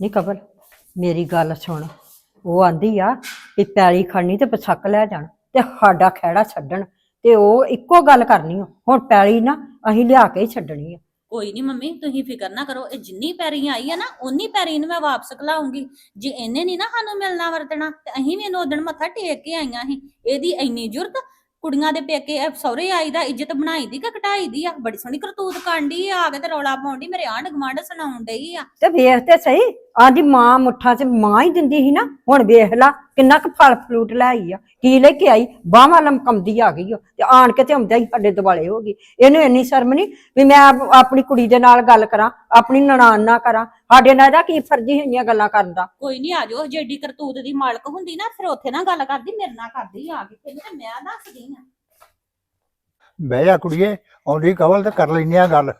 ਨਹੀਂ ਕਬਲ ਮੇਰੀ ਗੱਲ ਸੁਣ। ਉਹ ਆਂਦੀ ਆ ਵੀ ਪੈਲੀ ਖੜਨੀ ਤੇ ਪਛੱਕ ਲੈ ਜਾਣ ਤੇ ਸਾਡਾ ਖਹਿੜਾ ਛੱਡਣ ਤੇ ਉਹ ਇੱਕੋ ਗੱਲ ਕਰਨੀ ਓ ਹੁਣ ਪੈਲੀ ਨਾ ਅਸੀਂ ਲਿਆ ਕੇ ਹੀ ਛੱਡਣੀ ਆ। ਕੋਈ ਨਹੀਂ ਮੰਮੀ, ਤੁਸੀਂ ਫਿਕਰ ਨਾ ਕਰੋ। ਇਹ ਜਿੰਨੀ ਪੈਰੀ ਆਈ ਆ ਨਾ ਉਨੀ ਪੈਰੀ ਨੂੰ ਮੈਂ ਵਾਪਸ ਕਲਾਉਂਗੀ। ਜੇ ਇਹਨੇ ਨਹੀਂ ਨਾ ਸਾਨੂੰ ਮਿਲਣਾ ਵਰਤਣਾ, ਤੇ ਅਸੀਂ ਵੀ ਇਹਨੂੰ ਉਦਣ ਮੱਥਾ ਟੇਕ ਕੇ ਆਈਆਂ ਸੀ। ਇਹਦੀ ਇੰਨੀ ਜੁਰਤ ਕੁੜੀਆਂ ਦੇ ਪੇਕੇ ਇਹ ਸਹੁਰੇ ਆਈ ਦਾ ਇੱਜ਼ਤ ਬਣਾਈ ਦੀ ਕਿ ਘਟਾਈ ਦੀ ਆ? ਬੜੀ ਸੋਹਣੀ ਕਰਤੂਤ ਕਾਂਡੀ ਆ ਕੇ ਤੇ ਰੌਲਾ ਪਾਉਂਦੀ ਮੇਰੇ ਆਂਢ ਗੁਆਂਢ ਸੁਣਾਉਣ ਡਈ ਆ। ਤੇ ਵੇਖ ਤੇ ਸਹੀ, ਆਂਦੀ ਮਾਂ ਮੁੱਠਾਂ 'ਚ ਮਾਂ ਹੀ ਦਿੰਦੀ ਸੀ ਨਾ, ਹੁਣ ਵੇਖ ਲਾ ਕਿੰਨਾ ਕੁ ਫਲ ਫਲੂਟ ਲੈ ਆਈ ਆ, ਕੀ ਲੈ ਕੇ ਆਈ ਬਾਹਾਂ ਲਮਕਮਦੀ ਆ ਗਈ ਓ, ਤੇ ਆਣ ਕੇ ਤੇ ਆਉਂਦਾ ਹੀ ਸਾਡੇ ਦੁਆਲੇ ਹੋ ਗਈ। ਇਹਨੂੰ ਇੰਨੀ ਸ਼ਰਮ ਨਹੀਂ ਵੀ ਮੈਂ ਆਪ- ਆਪਣੀ ਕੁੜੀ ਦੇ ਨਾਲ ਗੱਲ ਕਰਾਂ, ਆਪਣੀ ਨਨਾਣ ਨਾਲ ਕਰਾਂ ਸਾਡੇ ਨਾਲ ਇਹਦਾ ਕੀ ਫਰਜ਼ੀ ਹੋਈਆਂ ਗੱਲਾਂ ਕਰਨ ਦਾ? ਕੋਈ ਨਹੀਂ ਆ ਜਾਓ। ਕਰਤੂਤ ਦੀ ਮਾਲਕ ਹੁੰਦੀ ਨਾ ਫਿਰ ਉੱਥੇ ਨਾ ਗੱਲ ਕਰਦੀ ਮੇਰੇ ਨਾਲ ਕਰਦੀ ਆ ਕੇ। ਤੈਨੂੰ ਤੇ ਮੈਂ ਦੱਸਦੀ ਆ। ਬਹਿ ਜਾ ਕੁੜੀਏ ਆਉਂਦੀ ਕਵਲ ਤੇ ਕਰ ਲੈਨੇ ਆ ਗੱਲ।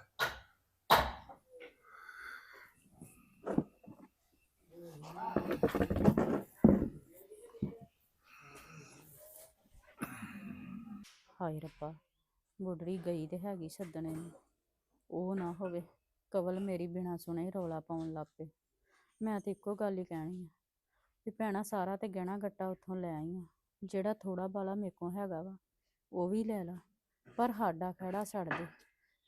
ਹਾਏ ਰੱਬਾ ਬੁੱਢੜੀ ਗਈ ਤੇ ਹੈਗੀ ਸੱਦਣੇ ਨੂੰ। ਉਹ ਨਾ ਹੋਵੇ। ਕਵਲ ਮੇਰੀ ਬਿਨਾ ਸੁਣੇ ਹੀ ਰੌਲਾ ਪਾਉਣ ਲੱਗ ਪਏ। ਮੈਂ ਤੇ ਇੱਕੋ ਗੱਲ ਹੀ ਕਹਿਣੀ ਆ ਵੀ ਭੈਣਾ ਸਾਰਾ ਤੇ ਗਹਿਣਾ ਗੱਟਾ ਉੱਥੋਂ ਲੈ ਆਈ ਆ। ਜਿਹੜਾ ਥੋੜਾ ਬਾਲਾ ਮੇਰੇ ਕੋਲ ਹੈਗਾ ਵਾ, ਉਹ ਵੀ ਲੈ ਲਾ। ਪਰ ਸਾਡਾ ਖੜਾ ਛੱਡ ਦੇ।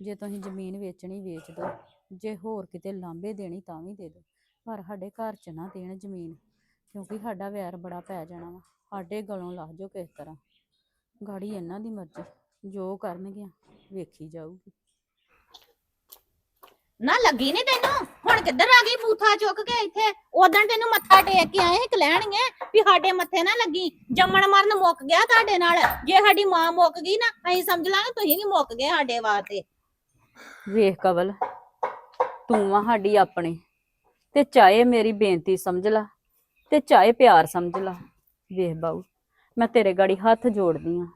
ਜੇ ਤੁਸੀਂ ਜ਼ਮੀਨ ਵੇਚਣੀ ਵੇਚ ਦਿਓ ਜੇ ਹੋਰ ਕਿਤੇ ਲਾਂਬੇ ਦੇਣੀ ਤਾਂ ਵੀ ਦੇ ਦਿਓ ਪਰ ਸਾਡੇ ਘਰ 'ਚ ਨਾ ਦੇਣ ਜ਼ਮੀਨ, ਕਿਉਂਕਿ ਸਾਡਾ ਵੈਰ ਬੜਾ ਪੈ ਜਾਣਾ ਵਾ। ਸਾਡੇ ਗਲੋਂ ਲੱਹ ਜਾਓ ਕਿਸ ਤਰ੍ਹਾਂ। ਗਾੜੀ ਇਹਨਾਂ ਦੀ ਮਰਜ਼ੀ, ਜੋ ਕਰਨਗੀਆਂ ਵੇਖੀ ਜਾਊਗੀ। ਨਾ ਲੱਗੀ ਨਹੀਂ ਤੈਨੂੰ? ਹੁਣ ਕਿੱਧਰ ਆ ਗਈ ਬੂਥਾ ਚੁੱਕ ਕੇ ਇੱਥੇ? ਉਦੋਂ ਤੈਨੂੰ ਮੱਥਾ ਟੇਕ ਕੇ ਆਏ ਕਿ ਲੈਣਗੇ ਵੀ ਸਾਡੇ ਮੱਥੇ ਨਾ ਲੱਗੀ। ਜੰਮਣ ਮਰਨ ਮੁੱਕ ਗਿਆ ਤੁਹਾਡੇ ਨਾਲ। ਜੇ ਸਾਡੀ ਮਾਂ ਮੁੱਕ ਗਈ ਨਾ, ਅਸੀਂ ਸਮਝ ਲਾਂਗੇ ਤੁਸੀਂ ਵੀ ਮੁੱਕ ਗਏ ਸਾਡੇ ਵਾਸਤੇ। ਵੇਖ ਕਵਲ, ਤੂੰ ਆ ਸਾਡੀ ਆਪਣੀ। ਤੇ ਚਾਹੇ ਮੇਰੀ ਬੇਨਤੀ ਸਮਝ ਲਾ, ਤੇ ਚਾਹੇ ਪਿਆਰ ਸਮਝ ਲਾ। ਵੇਖ ਬਾਊ, ਮੈਂ ਤੇਰੇ ਗਾੜੀ ਹੱਥ ਜੋੜਦੀ ਆ।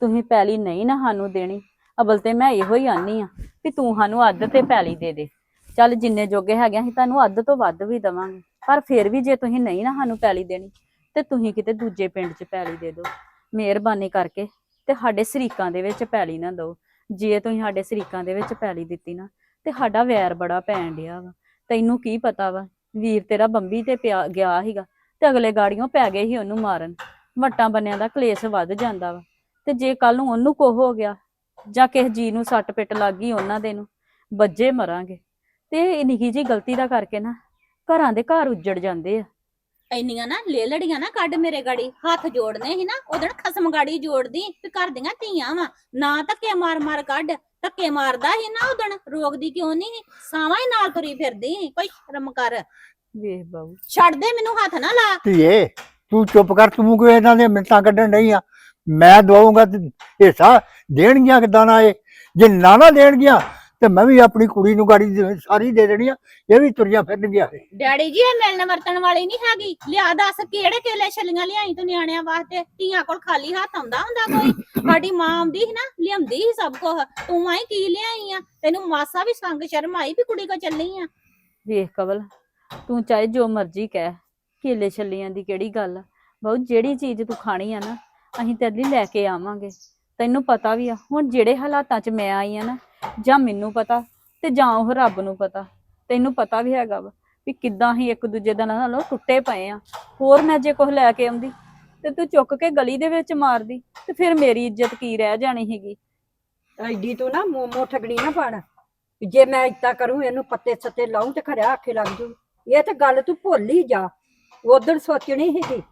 ਤੁਸੀਂ ਪੈਲੀ ਨਹੀਂ ਨਾ ਸਾਨੂੰ ਦੇਣੀ। ਅਬਲ ਤੇ ਮੈਂ ਇਹੋ ਹੀ ਆਨੀ ਆ ਵੀ ਤੂੰ ਸਾਨੂੰ ਅੱਧ ਤੇ ਪੈਲੀ ਦੇ ਦੇ। ਚੱਲ ਜਿੰਨੇ ਜੋਗੇ ਹੈਗੇ ਅਸੀਂ ਤੁਹਾਨੂੰ ਅੱਧ ਤੋਂ ਵੱਧ ਵੀ ਦਵਾਂਗੇ। ਪਰ ਫਿਰ ਵੀ ਜੇ ਤੁਸੀਂ ਨਹੀਂ ਨਾ ਸਾਨੂੰ ਪੈਲੀ ਦੇਣੀ, ਤੇ ਤੁਸੀਂ ਕਿਤੇ ਦੂਜੇ ਪਿੰਡ 'ਚ ਪੈਲੀ ਦੇ ਦਿਓ। ਮਿਹਰਬਾਨੀ ਕਰਕੇ ਤੇ ਸਾਡੇ ਸਰੀਕਾਂ ਦੇ ਵਿੱਚ ਪੈਲੀ ਨਾ ਦਿਓ। ਜੇ ਤੁਸੀਂ ਸਾਡੇ ਸਰੀਕਾਂ ਦੇ ਵਿੱਚ ਪੈਲੀ ਦਿੱਤੀ ਨਾ, ਤੇ ਸਾਡਾ ਵੈਰ ਬੜਾ ਪੈਣ ਡਿਆ ਵਾ। ਤੈਨੂੰ ਕੀ ਪਤਾ ਵਾ, ਵੀਰ ਤੇਰਾ ਬੰਬੀ ਤੇ ਪਿਆ, ਗਿਆ ਸੀਗਾ, ਤੇ ਅਗਲੇ ਗਾੜੀਆਂ ਪੈ ਗਏ ਸੀ ਉਹਨੂੰ ਮਾਰਨ। ਵੱਟਾਂ ਬੰਨਿਆਂ ਦਾ ਕਲੇਸ਼ ਵੱਧ ਜਾਂਦਾ ਵਾ। ਤੇ ਜੇ ਕੱਲ ਨੂੰ ਉਹਨੂੰ ਕੋ ਹੋ ਗਿਆ ਜਾਂ ਕਿਸੇ ਜੀ ਨੂੰ ਸੱਟ ਪਿੱਟ ਲੱਗ ਗਈ ਉਹਨਾਂ ਦੇ ਨੂੰ ਬੱਜੇ ਮਰਾਂਗੇ। ਤੇ ਇਹ ਨਿੱਕੀ ਜੀ ਗਲਤੀ ਦਾ ਕਰਕੇ ਨਾ ਘਰਾਂ ਦੇ ਘਰ ਉੱਜੜ ਜਾਂਦੇ ਆ। ਇੰਨੀਆਂ ਨਾ ਲੇਲੜੀਆਂ ਨਾ ਕੱਢ ਮੇਰੇ ਗਾੜੀ ਹੱਥ ਜੋੜਨੇ ਸੀ ਨਾ ਉਦੋਂ ਖਸਮ ਗਾੜੀ ਜੋੜਦੀ ਵੀ ਘਰ ਦੀਆਂ ਧੀਆਂ ਵਾ ਨਾ ਧੱਕੇ ਮਾਰ ਮਾਰ ਕੱਢ ਧੱਕੇ ਮਾਰਦਾ ਸੀ ਨਾ ਉਦੋਂ ਰੋਕਦੀ ਕਿਉਂ ਨਹੀਂ ਸਾਵਾਂ ਹੀ ਨਾਲ ਤੁਰੀ ਫਿਰਦੀ ਸੀ। ਕੋਈ ਸ਼ਰਮ ਕਰ। ਵੇਖ ਬਾਬੂ ਛੱਡ ਦੇ ਮੈਨੂੰ ਹੱਥ ਨਾ ਲਾ। ਧੀਏ ਤੂੰ ਚੁੱਪ ਕਰ ਤੂੰ ਕਿਉਂ ਇਹਨਾਂ ਦੇ ਮਿੰਤਾਂ ਕੱਢਣ ਨਹੀਂ ਆ? ਮੈਂ ਦਵਾਉਂਗਾ ਤੇ ਹਿੱਸਾ ਦੇਣਗੀਆਂ ਕਿਦਾਂ ਨਾ ਇਹ? ਜੇ ਨਾ ਨਾ ਦੇਣਗੀਆਂ ਤੇ ਮੈਂ ਵੀ ਆਪਣੀ ਕੁੜੀ ਨੂੰ ਗਾੜੀ ਦੇ- ਸਾਰੀ ਦੇ ਦੇਣੀ ਆ ਇਹ ਵੀ ਤੁਰੀਆਂ ਫਿਰਨਗੀਆਂ। ਡੈਡੀ ਜੀ ਇਹ ਮਿਲਣ ਵਰਤਣ ਵਾਲੀ ਨਹੀਂ ਹੈਗੀ। ਲਿਆ ਦੱਸ ਕਿਹੜੇ ਕੇਲੇ ਛੱਲੀਆਂ ਲਿਆਈ ਤੂੰ ਨਿਆਣਿਆਂ ਵਾਸਤੇ? ਧੀਆਂ ਕੋਲ ਖਾਲੀ ਹੱਥ ਆਉਂਦਾ ਹੁੰਦਾ ਕੋਈ? ਸਾਡੀ ਮਾਂ ਆਉਂਦੀ ਸੀ ਨਾ ਲਿਆਉਂਦੀ ਸੀ ਸਭ ਕੁਝ ਤੂੰ ਆਈ ਕੀ ਲਿਆਈ ਆ? ਤੈਨੂੰ ਮਾਸਾ ਵੀ ਸੰਗ ਸ਼ਰਮ ਆਈ ਵੀ ਕੁੜੀ ਕੋ ਚੱਲੀ ਆ। ਵੇਖ ਕਵਲ ਤੂੰ ਚਾਹੇ ਜੋ ਮਰਜ਼ੀ ਕਹਿ ਕੇਲੇ ਛੱਲੀਆਂ ਦੀ ਕਿਹੜੀ ਗੱਲ ਆ? ਬਹੁਤ ਜਿਹੜੀ ਚੀਜ਼ ਤੂੰ ਖਾਣੀ ਆ ਨਾ ਅਸੀਂ ਤੇਰੇ ਲਈ ਲੈ ਕੇ ਆਵਾਂਗੇ। ਤੈਨੂੰ ਪਤਾ ਵੀ ਆ, ਹੁਣ ਜਿਹੜੇ ਹਾਲਾਤਾਂ 'ਚ ਮੈਂ ਆਈ ਆ ਨਾ, ਜਾਂ ਮੈਨੂੰ ਪਤਾ ਤੇ ਜਾਂ ਉਹ ਰੱਬ ਨੂੰ ਪਤਾ, ਤੈਨੂੰ ਪਤਾ ਵੀ ਹੈਗਾ ਵਾ ਵੀ ਕਿੱਦਾਂ ਹੀ ਇੱਕ ਦੂਜੇ ਦੇ ਨਾਲੋਂ ਟੁੱਟੇ ਪਏ ਆ। ਹੋਰ ਮੈਂ ਜੇ ਕੁਝ ਲੈ ਕੇ ਆਉਂਦੀ ਤੇ ਤੂੰ ਚੁੱਕ ਕੇ ਗਲੀ ਦੇ ਵਿੱਚ ਮਾਰਦੀ ਤੇ ਫਿਰ ਮੇਰੀ ਇੱਜ਼ਤ ਕੀ ਰਹਿ ਜਾਣੀ ਹੈਗੀ? ਐਡੀ ਤੂੰ ਨਾ ਮੋਮੋ ਠਗਣੀ ਨਾ ਪੜ। ਜੇ ਮੈਂ ਇਤਾ ਕਰੂੰ, ਇਹਨੂੰ ਪੱਤੇ ਸੱਤੇ ਲਾਉਂ ਤੇ ਖਰਿਆ ਆਖੇ ਲੱਗ ਜੂ। ਇਹ ਤੇ ਗੱਲ ਤੂੰ ਭੁੱਲ ਹੀ ਜਾ। ਉਦੋਂ ਸੋਚਣੀ ਸੀਗੀ।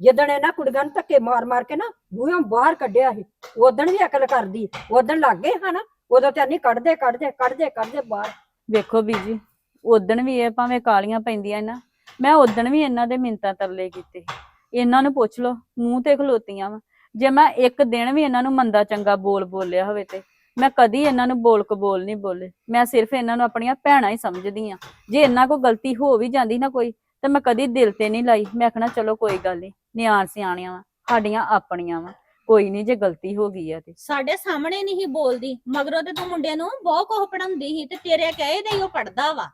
ਜਦੋਂ ਇਹਨਾਂ ਕੁੜੀਆਂ ਨੂੰ ਧੱਕੇ ਮਾਰ ਮਾਰ ਕੇ ਨਾ ਬੂਹਿਆਂ ਬਾਹਰ ਕੱਢਿਆ ਸੀ ਉਦੋਂ ਵੀ ਅਕਲ ਕਰਦੀ ਉਦੋਂ ਲੱਗ ਗਏ ਹਨਾ ਉਦੋਂ ਤੇ ਨਹੀਂ ਕੱਢਦੇ ਕੱਢਦੇ ਕੱਢਦੇ ਕੱਢਦੇ ਬਾਹਰ। ਵੇਖੋ ਬੀਜੀ ਉਦਣ ਵੀ ਇਹ ਭਾਵੇਂ ਕਾਲੀਆਂ ਪੈਂਦੀਆਂ ਨਾ, ਮੈਂ ਉਦਣ ਵੀ ਇਹਨਾਂ ਦੇ ਮਿੰਤਾਂ ਤਰਲੇ ਕੀਤੇ ਇਹਨਾਂ ਨੂੰ ਪੁੱਛ ਲਓ, ਮੂੰਹ ਤੇ ਖਲੋਤੀਆਂ ਵਾ। ਜੇ ਮੈਂ ਇੱਕ ਦਿਨ ਵੀ ਇਹਨਾਂ ਨੂੰ ਮੰਦਾ ਚੰਗਾ ਬੋਲ ਬੋਲਿਆ ਹੋਵੇ ਤੇ, ਮੈਂ ਕਦੀ ਇਹਨਾਂ ਨੂੰ ਬੋਲ ਕਬੋਲ ਨਹੀਂ ਬੋਲੇ। ਮੈਂ ਸਿਰਫ ਇਹਨਾਂ ਨੂੰ ਆਪਣੀਆਂ ਭੈਣਾਂ ਹੀ ਸਮਝਦੀ ਆ। ਜੇ ਇਹਨਾਂ ਕੋ ਗਲਤੀ ਹੋ ਵੀ ਜਾਂਦੀ ਨਾ ਕੋਈ, ਤੇ ਮੈਂ ਕਦੀ ਦਿਲ ਤੇ ਨਹੀਂ ਲਾਈ। ਮੈਂ ਆਖਣਾ, ਚਲੋ ਕੋਈ ਗੱਲ ਨਹੀਂ ਨਿਆਣ ਸਿਆਣੀਆਂ ਵਾ ਸਾਡੀਆਂ ਆਪਣੀਆਂ ਵਾ ਕੋਈ ਨਹੀਂ ਜੇ ਗਲਤੀ ਹੋ ਗਈ ਆ ਤੇ। ਸਾਡੇ ਸਾਹਮਣੇ ਨਹੀਂ ਸੀ ਬੋਲਦੀ ਮਗਰੋਂ ਤੇ ਤੂੰ ਮੁੰਡੇ ਨੂੰ ਬਹੁਤ ਕੁਝ ਪੜਾਉਂਦੀ ਸੀ ਤੇ ਤੇਰੇ ਕਹੇ ਦੇ ਹੀ ਉਹ ਪੜਦਾ ਵਾ।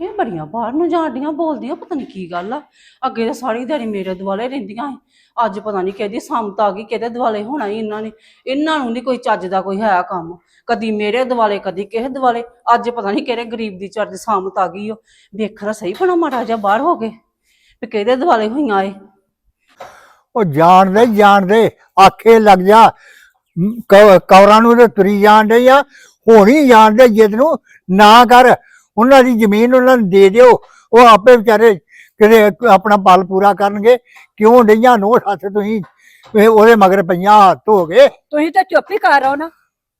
ਇਹ ਬੜੀਆਂ ਬਾਹਰ ਨੂੰ ਜਾਂਦੀਆਂ ਬੋਲਦੀਆਂ ਪਤਾ ਨਹੀਂ ਕੀ ਗੱਲ ਆ। ਅੱਗੇ ਤਾਂ ਸਾਰੀ ਦਿਹਾੜੀ ਮੇਰੇ ਦੁਆਲੇ ਰਹਿੰਦੀਆਂ ਸੀ। ਅੱਜ ਪਤਾ ਨਹੀਂ ਕਿਹਦੀ ਸੰਮਤ ਆ ਗਈ ਕਿਹਦੇ ਦੁਆਲੇ ਹੋਣਾ ਹੀ ਇਹਨਾਂ ਨੇ। ਇਹਨਾਂ ਨੂੰ ਨਹੀਂ ਕੋਈ ਚੱਜ ਦਾ ਕੋਈ ਹੈ ਕੰਮ। ਕਦੀ ਮੇਰੇ ਦੁਆਲੇ ਕਦੀ ਕਿਸੇ ਦੁਆਲੇ। ਅੱਜ ਪਤਾ ਨਹੀਂ ਕਿਹੜੇ ਗਰੀਬ ਦੀ ਚੱਜ ਸੰਮਤ ਆ ਗਈ ਉਹ ਵੇਖਣਾ ਸਹੀ ਬਣਾ ਮਾੜਾ ਜਿਹਾ ਬਾਹਰ ਹੋ ਕੇ। ਵੀ ਕਿਹਦੇ ਦੁਆਲੇ ਹੋਈਆਂ ਏ ਉਹ ਜਾਣਦੇ ਜਾਣਦੇ ਆਖੇ ਲੱਗ ਜਾ। ਮ, ਕੌ- ਕੌਰਾਂ ਨੂੰ ਤੇ ਤੁਰੀ ਜਾਣਦੇ ਆ ਹੋਣੀ ਜਾਣਦੇ ਜਿੱਦ ਨੂੰ ਨਾ ਕਰ। ਉਹਨਾਂ ਦੀ ਜ਼ਮੀਨ ਉਹਨਾਂ ਨੂੰ ਦੇ ਦਿਓ। ਉਹ ਆਪੇ ਵਿਚਾਰੇ ਕਿਤੇ ਆਪਣਾ ਪਲ ਪੂਰਾ ਕਰਨਗੇ। ਕਿਉਂ ਡਈਆਂ ਨੋ ਸੱਸ ਤੁਸੀਂ? ਇਹ ਉਹਦੇ ਮਗਰ ਪਈਆਂ ਹੱਥ ਹੋ ਗਏ ਤੁਸੀਂ ਤਾਂ ਚੁੱਪ ਹੀ ਕਰ ਰਹੋ ਨਾ।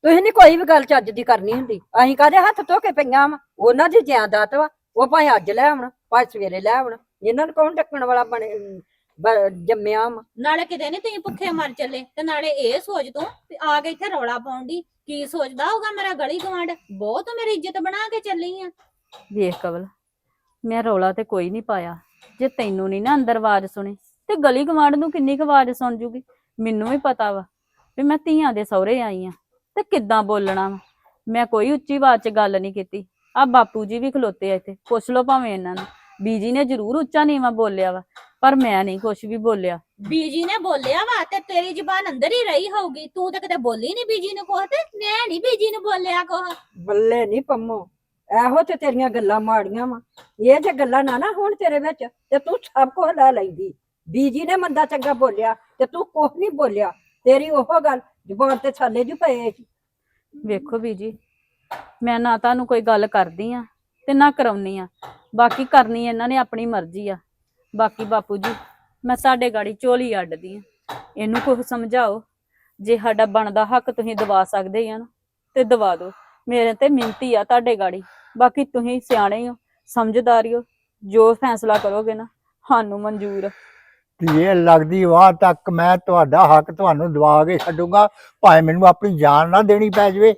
ਤੁਸੀਂ ਨਹੀਂ ਕੋਈ ਵੀ ਗੱਲ ਚੱਜ ਦੀ ਕਰਨੀ ਹੁੰਦੀ। ਅਸੀਂ ਕਾਹਦੇ ਹੱਥ ਧੋ ਕੇ ਪਈਆਂ ਵਾ? ਉਹਨਾਂ ਦੀ ਜਾਇਦਾਦ ਵਾ। ਉਹ ਭਾਵੇਂ ਅੱਜ ਲੈ ਆਉਣ ਭਾਵੇਂ ਸਵੇਰੇ ਲੈ ਆਉਣ। ਇਹਨਾਂ ਨੂੰ ਕੌਣ ਡੱਕਣ ਵਾਲਾ ਬਣੇ ਬ- ਜੰਮਿਆ ਨਾਲੇ ਕਿਤੇ ਨਹੀਂ ਤੁਸੀਂ ਭੁੱਖੇ ਮਰ ਚੱਲੇ ਤੇ ਨਾਲੇ ਇਹ ਸੋਚ ਤੂੰ ਵੀ ਆ ਕੇ ਇੱਥੇ ਰੌਲਾ ਪਾਉਣ ਦੀ ਕੀ ਸੋਚਦਾ ਹੋਊਗਾ ਮੇਰਾ ਗਲੀ ਗਵਾਂਡ ਬਹੁਤ ਮੇਰੀ ਇੱਜ਼ਤ ਬਣਾ ਕੇ ਚੱਲੀ ਆ। ਵੇਖ ਕਵਲ ਮੈਂ ਰੌਲਾ ਤੇ ਕੋਈ ਨਹੀਂ ਪਾਇਆ। ਜੇ ਤੈਨੂੰ ਨਹੀਂ ਨਾ ਅੰਦਰ ਆਵਾਜ਼ ਸੁਣੀ ਤੇ ਗਲੀ ਗਵਾਂਢ ਨੂੰ ਕਿੰਨੀ ਕੁ ਆਵਾਜ਼ ਸੁਣ ਜੂਗੀ? ਮੈਨੂੰ ਵੀ ਪਤਾ ਵਾ ਵੀ ਮੈਂ ਧੀਆਂ ਦੇ ਸਹੁਰੇ ਆਈ ਆ ਤੇ ਕਿੱਦਾਂ ਬੋਲਣਾ ਵਾ। ਮੈਂ ਕੋਈ ਉੱਚੀ ਆਵਾਜ਼ 'ਚ ਗੱਲ ਨਹੀਂ ਕੀਤੀ। ਆ ਬਾਪੂ ਜੀ ਵੀ ਖਲੋਤੇ ਆ ਇੱਥੇ ਪੁੱਛ ਲਓ ਭਾਵੇਂ ਇਹਨਾਂ ਨੂੰ। ਬੀਜੀ ਨੇ ਜ਼ਰੂਰ ਉੱਚਾ ਨੀਵਾਂ ਬੋਲਿਆ ਵਾ ਪਰ ਮੈਂ ਨਹੀਂ ਕੁਝ ਵੀ ਬੋਲਿਆ। ਬੀਜੀ ਨੇ ਬੋਲਿਆ ਵਾ ਤੇ ਤੇਰੀ ਜ਼ੁਬਾਨ ਅੰਦਰ ਹੀ ਰਹੀ ਹੋਊਗੀ ਤੂੰ ਤਾਂ ਕਿਤੇ ਬੋਲੀ ਨਹੀਂ ਬੀਜੀ ਨੂੰ ਕੁਛ ਤੇ ਮੈਂ ਨਹੀਂ ਬੀਜੀ ਨੂੰ ਬੋਲਿਆ ਕੁਛ। ਬੱਲੇ ਨਹੀਂ ਪੰਮੋ ਇਹੋ ਤੇ ਤੇਰੀਆਂ ਗੱਲਾਂ ਮਾੜੀਆਂ ਵਾ ਇਹ ਜੇ ਗੱਲਾਂ ਨਾ ਨਾ ਹੋਣ ਤੇਰੇ ਵਿੱਚ ਤੇ ਤੂੰ ਸਭ ਕੁਝ ਲੈ ਲੈਂਦੀ। ਬੀਜੀ ਨੇ ਮੰਦਾ ਚੰਗਾ ਬੋਲਿਆ ਤੇ ਤੂੰ ਕੁਝ ਨਹੀਂ ਬੋਲਿਆ ਤੇਰੀ ਉਹ ਗੱਲ ਜ਼ੁਬਾਨ ਤੇ ਛਾਲੇ ਜੂ ਪਏ ਸੀ। ਵੇਖੋ ਬੀਜੀ ਮੈਂ ਨਾ ਤੁਹਾਨੂੰ ਕੋਈ ਗੱਲ ਕਰਦੀ ਆ ਤੇ ਨਾ ਕਰਾਉਣੀ ਆ। ਬਾਕੀ ਕਰਨੀ ਇਹਨਾਂ ਨੇ ਆਪਣੀ ਮਰਜ਼ੀ ਆ। ਬਾਕੀ ਬਾਪੂ ਜੀ ਮੈਂ ਤੁਹਾਡੇ ਗਾੜੀ ਝੋਲੀ ਅੱਡਦੀ ਆ। ਇਹਨੂੰ ਕੁਝ ਸਮਝਾਓ ਜੇ ਸਾਡਾ ਬਣਦਾ ਹੱਕ ਤੁਸੀਂ ਦਵਾ ਸਕਦੇ ਆ ਨਾ ਤੇ ਦਵਾ ਦਿਓ। ਮੇਰੇ ਤੇ ਮਿੰਤੀ ਆ ਤੁਹਾਡੇ ਗਾੜੀ। ਬਾਕੀ ਤੁਸੀਂ ਸਿਆਣੇ ਹੋ ਸਮਝਦਾਰ ਹੋ ਜੋ ਫੈਸਲਾ ਕਰੋਗੇ ਨਾ ਸਾਨੂੰ ਮਨਜ਼ੂਰ ਆ। ਇਹ ਲੱਗਦੀ ਵਾਹ ਤੱਕ ਮੈਂ ਤੁਹਾਡਾ ਹੱਕ ਤੁਹਾਨੂੰ ਦਵਾ ਕੇ ਛੱਡੂੰਗਾ ਭਾਵੇਂ ਮੈਨੂੰ ਆਪਣੀ ਜਾਨ ਨਾ ਦੇਣੀ ਪੈ ਜਾਵੇ।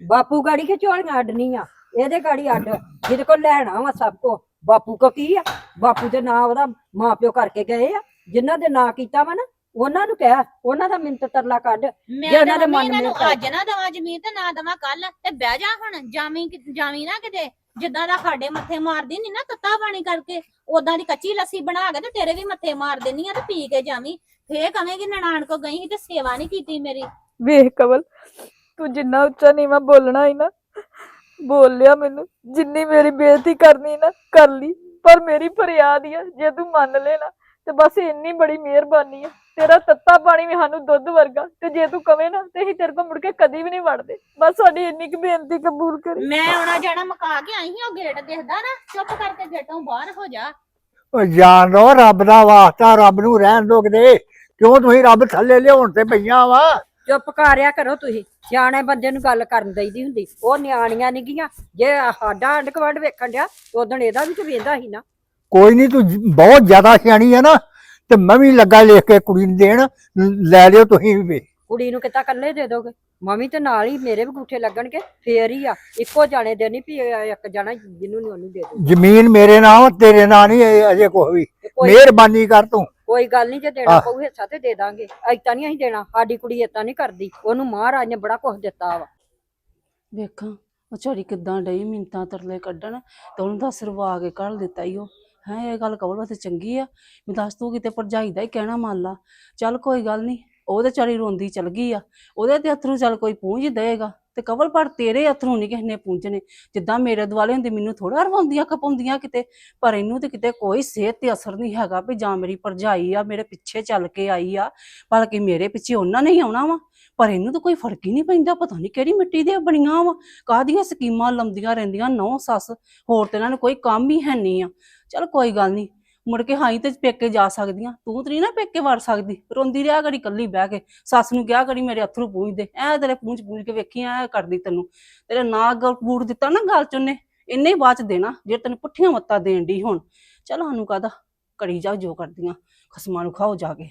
ਬਾਪੂ ਗਾੜੀ ਕੇ ਝੋਲੀਆਂ ਅੱਡਨੀ ਆ ਇਹਦੇ ਗਾੜੀ ਅੱਡ। ਜਿਹਦੇ ਕੋਲ ਲੈਣਾ ਵਾ ਸਭ ਕੋ। ਬਾਪੂ ਕੋ ਕੀ ਆ? ਬਾਪੂ ਦੇ ਨਾਂ ਉਹਦਾ ਮਾਂ ਪਿਓ ਕਰਕੇ ਗਏ ਆ। ਜਿਨ੍ਹਾਂ ਦੇ ਨਾਂ ਕੀਤਾ ਵਾ ਨਾ ਉਹਨਾਂ ਨੂੰ ਕਹਿ। ਉਹਨਾਂ ਦਾ ਮਿੰਤ ਤਰਲਾ ਕੱਢ। ਮੈਂ ਜੇ ਉਹਨਾਂ ਦੇ ਮਨ ਇਹਨਾਂ ਨੂੰ ਮੋਹ ਅੱਜ ਨਾ ਦਵਾਂ ਜ਼ਮੀਨ ਤੇ ਨਾ ਦਵਾਂ ਕੱਲ ਤੇ ਬਹਿ ਜਾ ਹੁਣ ਜਾਵੀਂ ਕਿ- ਜਾਵੀਂ ਨਾ ਕਿਤੇ। ਜਿੱਦਾਂ ਦਾ ਸਾਡੇ ਮੱਥੇ ਮਾਰਦੀ ਨਹੀਂ ਨਾ ਤੱਤਾ ਪਾਣੀ ਕਰਕੇ। ਉਦਾਂ ਦੀ ਕੱਚੀ ਲੱਸੀ ਬਣਾ ਕੇ ਤੇ ਤੇਰੇ ਵੀ ਮੱਥੇ ਮਾਰ ਦੇਣੀ ਆ ਤੇ ਪੀ ਕੇ ਜਾਵੀਂ। ਫੇਰ ਕਵੇਂਗੀ ਨਨਾਣ ਕੋ ਗਈ ਸੀ ਤੇ ਸੇਵਾ ਨਹੀਂ ਕੀਤੀ ਮੇਰੀ। ਵੇਖ ਕਵਲ ਤੂੰ ਜਿੰਨਾ ਉੱਚਾ ਨੀਵਾਂ ਬੋਲਣਾ ਹੈ ਨਾ ਬੋਲ ਲਿਆ ਮੈਨੂੰ ਜਿੰਨੀ ਮੇਰੀ ਬੇਇੱਜ਼ਤੀ ਕਰਨੀ ਨਾ ਕਰ ਲਈ ਪਰ ਮੇਰੀ ਫਰਿਆਦ ਹੀ ਆ ਜੇ ਤੂੰ ਮੰਨ ਲੈ ਨਾ ਤੇ ਬਸ ਇੰਨੀ ਬੜੀ ਮਿਹਰਬਾਨੀ ਆ ਤੇਰਾ ਤੱਤਾ ਪਾਣੀ ਵੀ ਸਾਨੂੰ ਦੁੱਧ ਵਰਗਾ ਤੇ ਜੇ ਤੂੰ ਕਵੇਂ ਨਾ ਤੇ ਅਸੀਂ ਤੇਰੇ ਕੋਲ ਮੁੜ ਕੇ ਕਦੀ ਵੀ ਨਹੀਂ ਵੜਦੇ ਬਸ ਸਾਡੀ ਇੰਨੀ ਕੁ ਬੇਨਤੀ ਕਬੂਲ ਕਰੀ। ਮੈਂ ਆਉਣਾ ਜਾਣਾ ਮਕਾ ਕੇ ਆਈ ਸੀ ਉਹ ਗੇਟ ਦਿਖਦਾ ਨਾ ਚੁੱਪ ਕਰਕੇ ਗੇਟੋਂ ਬਾਹਰ ਹੋ ਜਾ। ਉਹ ਜਾਣ ਦੋ ਰੱਬ ਦਾ ਵਾਸਤਾ ਰੱਬ ਨੂੰ ਰਹਿਣ ਦੋ ਕਿਤੇ ਕਿਉਂ ਤੁਸੀਂ ਰੱਬ ਥੱਲੇ ਲਿਆਉਣ ਤੇ ਪਈਆਂ ਵਾ? ਚੁੱਪ ਕਰਿਆ ਕਰੋ ਤੁਸੀਂ। ਸਿਆਣੇ ਬੰਦੇ ਨੂੰ ਗੱਲ ਕਰਨ ਦਈਦੀ ਹੁੰਦੀ। ਉਹ ਨਿਆਣੀਆਂ ਨੀ ਗੀਆਂ। ਜੇ ਸਾਡਾ ਅੰਡ ਕਵੰਡ ਵੇਖਣ ਡਿਆ ਉਦੋਂ ਇਹਦਾ ਵੀ ਤੇ ਵੇਂਦਾ ਸੀ ਨਾ। ਕੋਈ ਨਹੀਂ ਤੂੰ ਬਹੁਤ ਜ਼ਿਆਦਾ ਸਿਆਣੀ ਹੈ ਨਾ ਤੇ ਮੈਂ ਵੀ ਲੱਗਾ ਲਿਖ ਕੇ ਕੁੜੀ ਨੂੰ ਦੇਣ ਲੈ ਲਿਓ ਤੁਸੀਂ ਵੀ। ਕੁੜੀ ਨੂੰ ਕਿਤਾ ਕੱਲੇ ਦੇ ਦੋਗੇ? ਮੰਮੀ ਤੇ ਨਾਲ ਹੀ ਮੇਰੇ ਵੀ ਗੂਠੇ ਲੱਗਣਗੇ ਫੇਰ ਹੀ ਆ। ਇੱਕੋ ਜਾਣੇ ਦੇ ਨਹੀਂ ਵੀ ਇੱਕ ਜਾਣਾ ਜਿਹਨੂੰ ਨਹੀਂ ਉਹਨੂੰ ਦੇ ਦੋ ਜ਼ਮੀਨ ਮੇਰੇ ਨਾਂ ਤੇਰੇ ਨਾਂ ਨਹੀਂ ਅਜੇ ਕੁਛ ਵੀ। ਕੋਈ ਮਿਹਰਬਾਨੀ ਕਰ ਤੂੰ। ਕੋਈ ਗੱਲ ਨਹੀਂ ਜੇ ਦੇਣਾ ਆਹ। ਪਊ ਹਿੱਸਾ ਤੇ ਦੇ ਦਾਂਗੇ। ਐਤਾਂ ਨਹੀਂ ਅਸੀਂ ਦੇਣਾ ਸਾਡੀ ਕੁੜੀ ਏਤਾਂ ਨਹੀਂ ਕਰਦੀ। ਉਹਨੂੰ ਮਹਾਰਾਜ ਨੇ ਬੜਾ ਕੁਝ ਦਿੱਤਾ ਵਾ। ਵੇਖਾਂ ਉਹ ਝੜੀ ਕਿਦਾਂ ਡਈ ਮਿੰਤਾਂ ਤਰਲੇ ਕੱਢਣ ਤੇ ਉਹਨੂੰ ਤਾਂ ਸਰਵਾ ਕੇ ਕੱਢ ਦਿੱਤਾ ਈ ਉਹ। ਹੈ ਇਹ ਗੱਲ ਕਵਲ ਵਾਸਤੇ ਚੰਗੀ ਆ। ਮੈਂ ਦੱਸ ਤੂੰ ਕਿਤੇ ਭਰਜਾਈ ਦਾ ਹੀ ਕਹਿਣਾ ਮੰਨ ਲਾ। ਚੱਲ ਕੋਈ ਗੱਲ ਨਹੀਂ ਉਹਦੇ ਚਾਰੀ ਰੋਂਦੀ ਚਲ ਗਈ ਆ। ਉਹਦੇ ਤੇ ਅਥਰੂ ਚੱਲ ਕੋਈ ਪੂੰਝ ਦੇਗਾ ਤੇ ਕਵਲ ਪਰ ਤੇਰੇ ਅਥਰੂ ਨਹੀਂ ਕਿਸੇ ਨੇ ਪੂੰਝਣੇ। ਜਿੱਦਾਂ ਮੇਰੇ ਦੁਆਲੇ ਹੁੰਦੇ ਮੈਨੂੰ ਥੋੜਾ ਰਵਾਉਂਦੀਆਂ, ਖਪਾਉਂਦੀਆਂ ਕਿਤੇ, ਪਰ ਇਹਨੂੰ ਤੇ ਕਿਤੇ ਕੋਈ ਸਿਹਤ ਤੇ ਅਸਰ ਨਹੀਂ ਹੈਗਾ ਵੀ ਜਾਂ ਮੇਰੀ ਭਰਜਾਈ ਆ, ਮੇਰੇ ਪਿੱਛੇ ਚੱਲ ਕੇ ਆਈ ਆ, ਬਲਕਿ ਮੇਰੇ ਪਿੱਛੇ ਉਹਨਾਂ ਨੇ ਹੀ ਆਉਣਾ ਵਾ। ਪਰ ਇਹਨੂੰ ਤਾਂ ਕੋਈ ਫ਼ਰਕ ਹੀ ਨਹੀਂ ਪੈਂਦਾ, ਪਤਾ ਨਹੀਂ ਕਿਹੜੀ ਮਿੱਟੀ ਦੀਆਂ ਬਣੀਆਂ ਵਾ, ਕਾਹਦੀਆਂ ਸਕੀਮਾਂ ਲੰਦੀਆਂ ਰਹਿੰਦੀਆਂ, ਨੌ ਸੱਸ, ਹੋਰ ਤੇ ਇਹਨਾਂ ਨੂੰ ਕੋਈ ਕੰਮ ਹੀ ਹੈ ਨਹੀਂ ਆ। ਚਲ ਕੋਈ ਗੱਲ ਨਹੀਂ ਮੁੜ ਕੇ ਹਾਈ ਤੇ ਪੇਕੇ ਜਾ ਸਕਦੀਆਂ। ਤੂੰ ਤੇ ਨਹੀਂ ਨਾ ਪੇਕੇ ਵੜ ਸਕਦੀ। ਰੋਂਦੀ ਰਿਹਾ ਕਰੀ ਕੱਲੀ ਬਹਿ ਕੇ। ਸੱਸ ਨੂੰ ਕਿਹਾ ਕਰੀ, ਮੇਰੇ ਅਥਰੂ ਪੂੰਝਦੇ ਐ ਤੇਰੇ ਪੂੰਝ ਪੂੰਝ ਕੇ ਵੇਖੀ, ਐ ਕਰਦੀ ਤੈਨੂੰ। ਤੇਰੇ ਨਾ ਗਲ ਬੂਟ ਦਿੱਤਾ ਨਾ ਗਲ ਚ ਇੰਨੇ ਬਾਅਦ ਚ ਦੇਣਾ, ਜੇ ਤੈਨੂੰ ਪੁੱਠੀਆਂ ਮੱਤਾਂ ਦੇਣ ਦੀ ਹੁਣ। ਚਲ ਸਾਨੂੰ ਕਾਹਦਾ? ਕਰੀ ਜਾ ਜੋ ਕਰਦੀਆਂ। ਖਸਮਾਂ ਨੂੰ ਖਾਓ ਜਾ ਕੇ।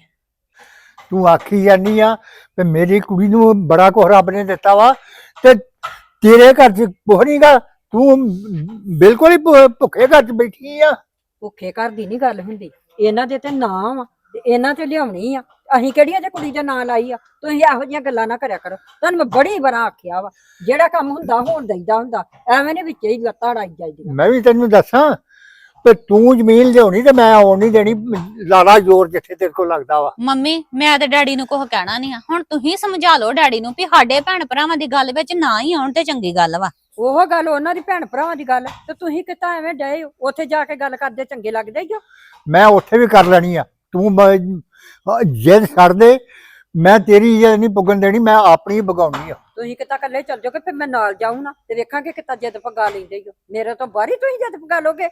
ਤੂੰ ਆਖੀ ਜਾਨੀ ਆ ਤੇ ਮੇਰੀ ਕੁੜੀ ਨੂੰ ਬੜਾ ਕੁਝ ਰੱਬ ਨੇ ਦਿੱਤਾ ਵਾ ਤੇ ਤੇਰੇ ਘਰ 'ਚ ਕੁਛ ਨਹੀਂਗਾ ਤੂੰ ਬਿਲਕੁਲ ਹੀ ਭੁ- ਭੁੱਖੇ ਘਰ 'ਚ ਬੈਠੀ ਆ। ਭੁੱਖੇ ਘਰ ਦੀ ਨਹੀਂ ਗੱਲ ਹੁੰਦੀ। ਇਹਨਾਂ ਦੇ ਤੇ ਨਾਂ ਵਾ ਤੇ ਇਹਨਾਂ ਤੇ ਲਿਆਉਣੀ ਆ। ਅਸੀਂ ਕਿਹੜੀਆਂ ਜੇ ਕੁੜੀ ਦੇ ਨਾਂ ਲਾਈ ਆ? ਤੁਸੀਂ ਇਹੋ ਜਿਹੀਆਂ ਗੱਲਾਂ ਨਾ ਕਰਿਆ ਕਰੋ। ਤੁਹਾਨੂੰ ਮੈਂ ਬੜੀ ਵਾਰ ਆਖਿਆ ਵਾ ਜਿਹੜਾ ਕੰਮ ਹੁੰਦਾ ਹੋਣ ਦਈਦਾ ਹੁੰਦਾ ਐਵੇਂ ਨਹੀਂ ਵਿੱਚ ਹੀ ਲੱਤਾਂ ਡਾਈ ਜਾਈਦੀਆਂ। ਮੈਂ ਵੀ ਤੈਨੂੰ ਦੱਸਾਂ ਤੇ ਤੂੰ ਜ਼ਮੀਨ ਲਿਆਉਣੀ ਤੇ ਮੈਂ ਆਉਣ ਨਹੀਂ ਦੇਣੀ ਲਾਲਾ ਜ਼ੋਰ ਜਿੱਥੇ ਤੇਰੇ ਕੋਲ ਲੱਗਦਾ ਵਾ। ਮੰਮੀ ਮੈਂ ਤੇ ਡੈਡੀ ਨੂੰ ਕੁਝ ਕਹਿਣਾ ਨਹੀਂ ਆ। ਹੁਣ ਤੁਸੀਂ ਸਮਝਾ ਲਓ ਡੈਡੀ ਨੂੰ ਵੀ ਸਾਡੇ ਭੈਣ ਭਰਾਵਾਂ ਦੀ ਗੱਲ ਵਿੱਚ ਨਾ ਹੀ ਆਉਣ ਤੇ ਚੰਗੀ ਗੱਲ ਵਾ। ਉਹ ਗੱਲ ਉਹਨਾਂ ਦੀ ਭੈਣ ਭਰਾਵਾਂ ਦੀ ਗੱਲ ਤੇ ਤੁਸੀਂ ਕਿਤਾ ਐਵੇਂ ਡਏ ਹੋ? ਉੱਥੇ ਜਾ ਕੇ ਗੱਲ ਕਰਦੇ ਚੰਗੇ ਲੱਗਦੇ ਹੋ ਮੈਂ ਉੱਥੇ ਵੀ ਕਰ ਲੈਣੀ ਆ। ਤੂੰ ਅਹ ਜਿੱਦ ਛੱਡ ਦੇ। ਮੈਂ ਤੇਰੀ ਜਿੱਦ ਨਹੀਂ ਪੁੱਗਣ ਦੇਣੀ ਮੈਂ ਆਪਣੀ ਹੀ ਆ। ਤੁਸੀਂ ਕਿਤਾ ਇਕੱਲੇ ਚੱਲ ਜਾਓਗੇ ਫਿਰ ਮੈਂ ਨਾਲ ਜਾਊਂ ਨਾ ਤੇ ਵੇਖਾਂਗੇ ਕਿਤਾ ਜਿੱਦ ਪਗਾ ਲੈਂਦੇ ਹੋ। ਮੇਰੇ ਤੋਂ ਬਾਹਰੀ ਤੁਸੀਂ ਜਿੱਦ ਪਗਾ ਲੋਗੇ?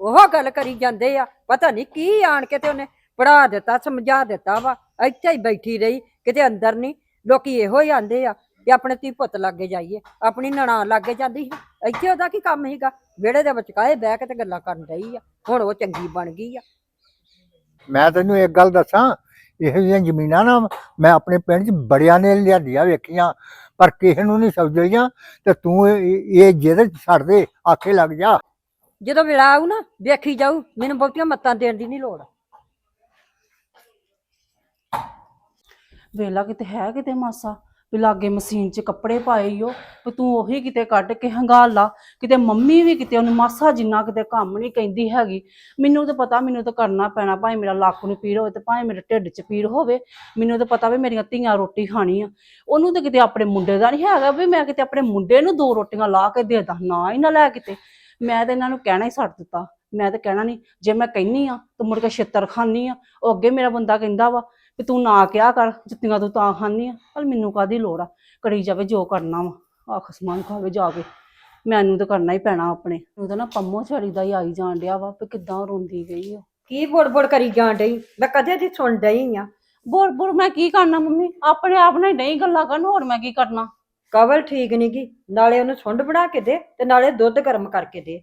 ਉਹ ਗੱਲ ਕਰੀ ਜਾਂਦੇ ਆ ਪਤਾ ਨਹੀਂ ਕੀ ਆਣ ਕੇ ਤੇ ਉਹਨੇ ਪੜਾ ਦਿੱਤਾ ਸਮਝਾ ਦਿੱਤਾ ਵਾ ਇੱਥੇ ਹੀ ਬੈਠੀ ਰਹੀ ਕਿਤੇ ਅੰਦਰ ਨਹੀਂ। ਲੋਕੀ ਇਹੋ ਹੀ ਆਂਦੇ ਆ ਕਿ ਆਪਣੇ ਧੀ ਪੁੱਤ ਲਾਗੇ ਜਾਈਏ ਆਪਣੀ ਨਣਾ ਲਾਗੇ ਜਾਂਦੀ ਸੀ ਇੱਥੇ ਉਹਦਾ ਕੀ ਕੰਮ ਸੀਗਾ? ਵਿਹੜੇ ਦੇ ਵਿਚਕਾਏ ਬਹਿ ਕੇ ਤੇ ਗੱਲਾਂ ਕਰਨ ਰਹੀ ਆ ਹੁਣ ਉਹ ਚੰਗੀ ਬਣ ਗਈ ਆ। ਮੈਂ ਤੈਨੂੰ ਇੱਕ ਗੱਲ ਦੱਸਾਂ ਇਹੋ ਜਿਹੀਆਂ ਜ਼ਮੀਨਾਂ ਨਾ ਮੈਂ ਆਪਣੇ ਪਿੰਡ 'ਚ ਬੜਿਆਂ ਨੇ ਲਿਆਂਦੀਆਂ ਵੇਖੀਆਂ ਪਰ ਕਿਸੇ ਨੂੰ ਨਹੀਂ ਸਮਝਈਆਂ ਤੇ ਤੂੰ ਇਹ ਇਹ ਜਿੱਦ ਛੱਡ ਦੇ ਆਖੇ ਲੱਗ ਜਾ। ਜਦੋਂ ਵੇਲਾ ਆਊ ਨਾ ਵੇਖੀ ਜਾਊ ਮੈਨੂੰ ਬਹੁਤੀਆਂ ਮੱਤਾਂ ਦੇਣ ਦੀ ਨਹੀਂ ਲੋੜ। ਵੇਲਾ ਕਿਤੇ ਹੈ ਕਿਤੇ ਮਾਸਾ? ਵੀ ਲਾਗੇ ਮਸ਼ੀਨ 'ਚ ਕੱਪੜੇ ਪਾਏ ਈ ਓ, ਵੀ ਤੂੰ ਉਹੀ ਕਿਤੇ ਕੱਢ ਕੇ ਹੰਗਾਲ ਲਾ, ਕਿਤੇ ਮੰਮੀ ਵੀ ਕਿਤੇ, ਉਹਨੂੰ ਮਾਸਾ ਜਿੰਨਾ ਕਿਤੇ ਕੰਮ ਨਹੀਂ ਕਹਿੰਦੀ ਹੈਗੀ। ਮੈਨੂੰ ਤਾਂ ਪਤਾ, ਮੈਨੂੰ ਤਾਂ ਕਰਨਾ ਪੈਣਾ, ਭਾਵੇਂ ਮੇਰਾ ਲੱਕ ਨੂੰ ਪੀੜ ਹੋਵੇ ਤੇ ਭਾਵੇਂ ਮੇਰੇ ਢਿੱਡ 'ਚ ਪੀੜ ਹੋਵੇ, ਮੈਨੂੰ ਤਾਂ ਪਤਾ ਵੀ ਮੇਰੀਆਂ ਧੀਆਂ ਰੋਟੀ ਖਾਣੀ ਆ। ਉਹਨੂੰ ਤਾਂ ਕਿਤੇ ਆਪਣੇ ਮੁੰਡੇ ਦਾ ਨਹੀਂ ਹੈਗਾ ਵੀ ਮੈਂ ਕਿਤੇ ਆਪਣੇ ਮੁੰਡੇ ਨੂੰ ਦੋ ਰੋਟੀਆਂ ਲਾ ਕੇ ਦੇ ਦਾਂ, ਨਾ ਹੀ ਨਾ ਲੈ ਕਿਤੇ। ਮੈਂ ਤਾਂ ਇਹਨਾਂ ਨੂੰ ਕਹਿਣਾ ਹੀ ਛੱਡ ਦਿੱਤਾ। ਮੈਂ ਤਾਂ ਕਹਿਣਾ ਨਹੀਂ ਜੇ ਮੈਂ ਕਹਿੰਨੀ ਆ, ਤਾਂ ਮੁੜ ਕੇ ਛਿੱਤਰ ਖਾਨੀ ਆ। ਉਹ ਅੱਗੇ ਮੇਰਾ ਬੰਦਾ ਕਹਿੰਦਾ ਵਾ ਵੀ ਤੂੰ ਨਾ ਕਿਹਾ ਕਰ ਜੁੱਤੀਆਂ ਤੂੰ ਤਾਂ ਖਾਨੀ ਆ। ਪਰ ਮੈਨੂੰ ਕਾਦੀ ਲੋੜ ਆ? ਕਰੀ ਜਾਵੇ ਜੋ ਕਰਨਾ ਵਾ। ਆਖ ਸਮਾਨ ਖਾਵੇ ਜਾ ਕੇ। ਮੈਨੂੰ ਤਾਂ ਕਰਨਾ ਹੀ ਪੈਣਾ ਆਪਣੇ। ਉਹਦਾ ਨਾ ਪੰਮੋ ਛੜੀ ਦਾ ਹੀ ਆਈ ਜਾਣ ਡਿਆ ਵਾ ਵੀ ਕਿੱਦਾਂ ਰੋਂਦੀ ਗਈ ਆ। ਕੀ ਬੁੜ ਕਰੀ ਜਾਣ ਡਈ? ਮੈਂ ਕਦੇ ਦੀ ਸੁਣ ਡਈ ਆ। ਬੋਲ ਬੋਲ ਮੈਂ ਕੀ ਕਰਨਾ ਮੰਮੀ? ਆਪਣੇ ਆਪ ਨਾਲ ਨਹੀਂ ਗੱਲਾਂ ਕਰਨ ਹੋਰ ਮੈਂ ਕੀ ਕਰਨਾ? ਕਵਲ ਠੀਕ ਨੀ ਗੀ। ਨਾਲੇ ਉਹਨੂੰ ਸੁੰਡ ਬਣਾ ਕੇ ਦੇ ਤੇ ਨਾਲੇ ਦੁੱਧ ਗਰਮ ਕਰਕੇ ਦੇ।